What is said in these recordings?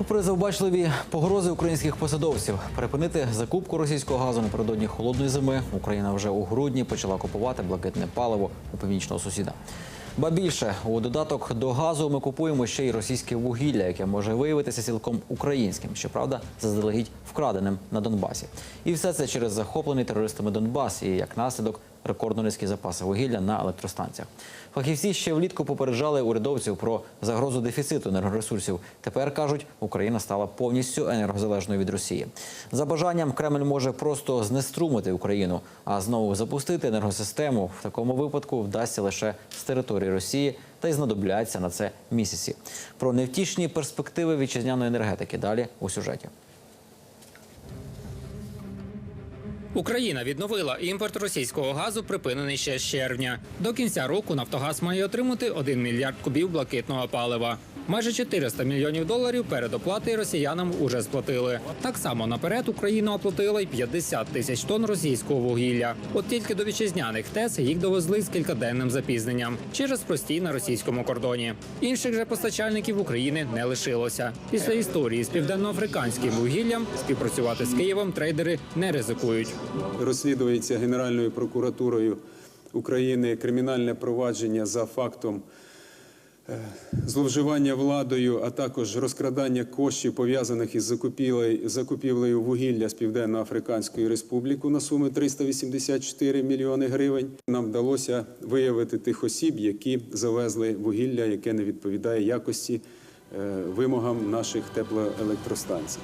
Попри завбачливі погрози українських посадовців припинити закупку російського газу напередодні холодної зими, Україна вже у грудні почала купувати блакитне паливо у північного сусіда. Ба більше у додаток до газу ми купуємо ще й російське вугілля, яке може виявитися цілком українським, щоправда, заздалегідь вкраденим на Донбасі. І все це через захоплений терористами Донбас і як наслідок рекордно низькі запаси вугілля на електростанціях. Фахівці ще влітку попереджали урядовців про загрозу дефіциту енергоресурсів. Тепер кажуть, Україна стала повністю енергозалежною від Росії. За бажанням Кремль може просто знеструмити Україну, а знову запустити енергосистему в такому випадку вдасться лише з території Росії. Та й знадобляться на це місяці. Про невтішні перспективи вітчизняної енергетики далі у сюжеті. Україна відновила імпорт російського газу, припинений ще з червня. До кінця року Нафтогаз має отримати 1 мільярд кубів блакитного палива. Майже 400 мільйонів доларів передоплати росіянам уже сплатили. Так само наперед Україна оплатила й 50 тисяч тонн російського вугілля. От тільки до вітчизняних ТЕС їх довезли з кількаденним запізненням через простій на російському кордоні. Інших же постачальників України не лишилося. Після історії з південноафриканським вугіллям співпрацювати з Києвом трейдери не ризикують. Розслідується Генеральною прокуратурою України кримінальне провадження за фактом е, зловживання владою, а також розкрадання коштів пов'язаних із закупівлею, вугілля з Південно-Африканської Республіки на суму 384 мільйони гривень. Нам вдалося виявити тих осіб, які завезли вугілля, яке не відповідає якості е, вимогам наших теплоелектростанцій.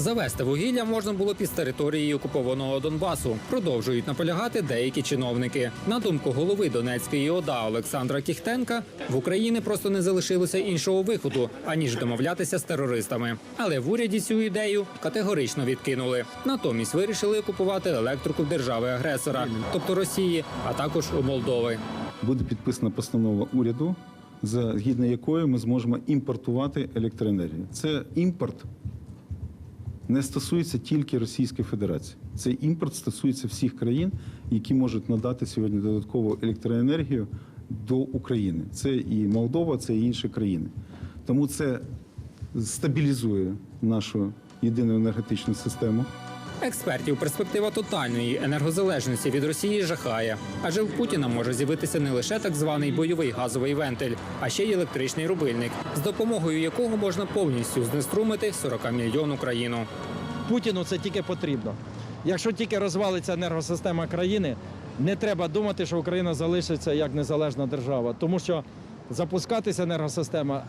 Завести вугілля можна було під територією окупованого Донбасу. Продовжують наполягати деякі чиновники. На думку голови Донецької ОДА Олександра Кіхтенка, в Україні просто не залишилося іншого виходу, аніж домовлятися з терористами. Але в уряді цю ідею категорично відкинули. Натомість вирішили купувати електрику держави-агресора, тобто Росії, а також у Молдови. буде підписана постанова уряду, згідно якої ми зможемо імпортувати електроенергію. Це імпорт не стосується тільки Російської Федерації. Цей імпорт стосується всіх країн, які можуть надати сьогодні додаткову електроенергію до України. Це і Молдова, це і інші країни. Тому це стабілізує нашу єдину енергетичну систему. Експертів перспектива тотальної енергозалежності від Росії жахає, адже в Путіна може з'явитися не лише так званий бойовий газовий вентиль, а ще й електричний рубильник, з допомогою якого можна повністю знеструмити 40 мільйонну країну. Путіну це тільки потрібно. Якщо тільки розвалиться енергосистема країни, не треба думати, що Україна залишиться як незалежна держава, тому що запускатися енергосистема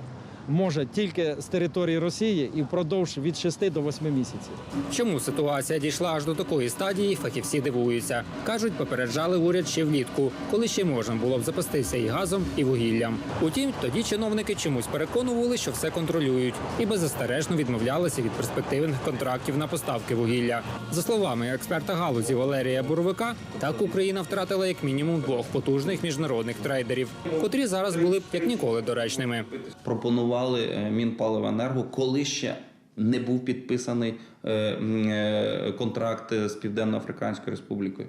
може тільки з території Росії і впродовж від 6 до 8 місяців. Чому ситуація дійшла аж до такої стадії, фахівці дивуються. Кажуть, попереджали уряд ще влітку, коли ще можна було б запастися і газом, і вугіллям. Утім, тоді чиновники чомусь переконували, що все контролюють, і беззастережно відмовлялися від перспективних контрактів на поставки вугілля. За словами експерта галузі Валерія Буровика, так Україна втратила як мінімум двох потужних міжнародних трейдерів, котрі зараз були б як ніколи доречними. пропонували е, Мінпаливенерго, коли ще не був підписаний е, е, контракт з Південно-Африканською Республікою.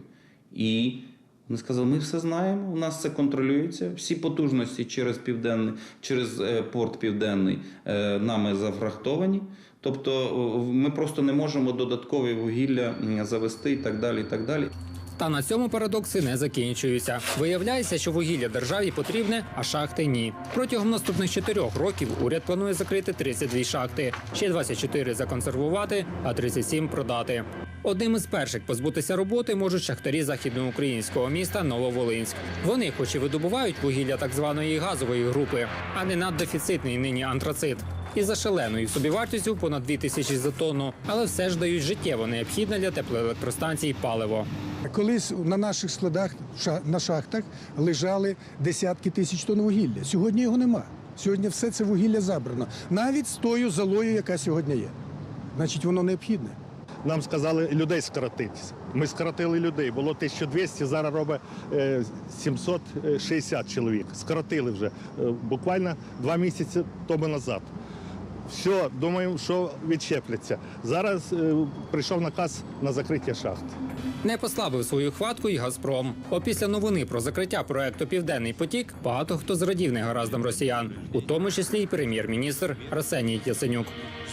І вони сказали, ми все знаємо, у нас це контролюється. Всі потужності через південний, через порт Південний нами зафрахтовані. Тобто ми просто не можемо додаткові вугілля завести і так далі. І так далі. Та на цьому парадокси не закінчуються. Виявляється, що вугілля державі потрібне, а шахти ні. Протягом наступних чотирьох років уряд планує закрити 32 шахти, ще 24 законсервувати, а 37 продати. Одним із перших позбутися роботи можуть шахтарі західноукраїнського міста Нововолинськ. Вони, хоч і видобувають вугілля так званої газової групи, а не наддефіцитний нині антрацит. І за шаленою собівартістю понад 2 тисячі за тонну, але все ж дають життєво необхідне для теплоелектростанцій паливо. Колись на наших складах на шахтах лежали десятки тисяч тонн вугілля. Сьогодні його нема. Сьогодні все це вугілля забрано. Навіть з тою залою, яка сьогодні є. Значить, воно необхідне. Нам сказали людей скоротити. Ми скоротили людей. Було 1200, зараз робить е, 760 чоловік. Скоротили вже е, буквально два місяці тому назад. Все, думаємо, що відчепляться. Зараз е, прийшов наказ на закриття шахт. Не послабив свою хватку і Газпром. Опісля новини про закриття проекту Південний потік багато хто зрадів негараздам росіян, у тому числі й прем'єр-міністр Арсеній Яценюк.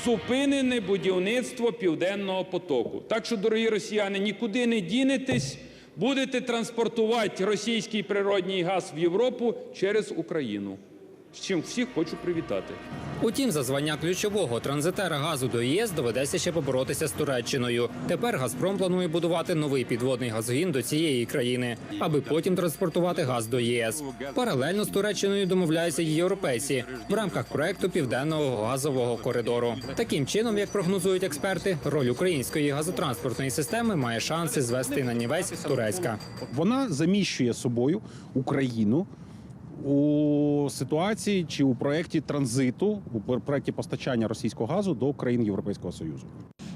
зупинене будівництво південного потоку. Так що, дорогі росіяни, нікуди не дінетесь, будете транспортувати російський природній газ в Європу через Україну. З чим всіх хочу привітати. Утім, за звання ключового транзитера газу до ЄС доведеться ще поборотися з Туреччиною. Тепер Газпром планує будувати новий підводний газогін до цієї країни, аби потім транспортувати газ до ЄС. Паралельно з Туреччиною домовляються й європейці в рамках проекту південного газового коридору. Таким чином, як прогнозують експерти, роль української газотранспортної системи має шанси звести на нівець турецька. Вона заміщує собою Україну у ситуації чи у проєкті транзиту, у проєкті постачання російського газу до країн Європейського Союзу.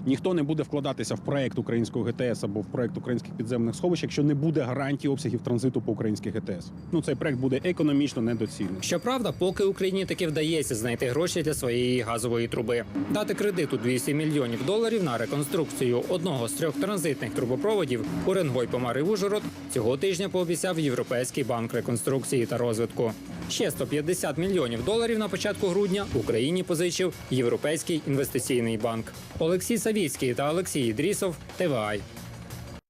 Ніхто не буде вкладатися в проєкт українського ГТС або в проєкт українських підземних сховищ, якщо не буде гарантії обсягів транзиту по українських ГТС. Ну цей проєкт буде економічно недоцільним. Щоправда, поки Україні таки вдається знайти гроші для своєї газової труби, дати кредит у 200 мільйонів доларів на реконструкцію одного з трьох транзитних трубопроводів Уренгой Помари Ужгород цього тижня пообіцяв Європейський банк реконструкції та розвитку. Ще 150 мільйонів доларів на початку грудня Україні позичив Європейський інвестиційний банк. Олексій Савіцький та Олексій Дрісов ТВАЙ.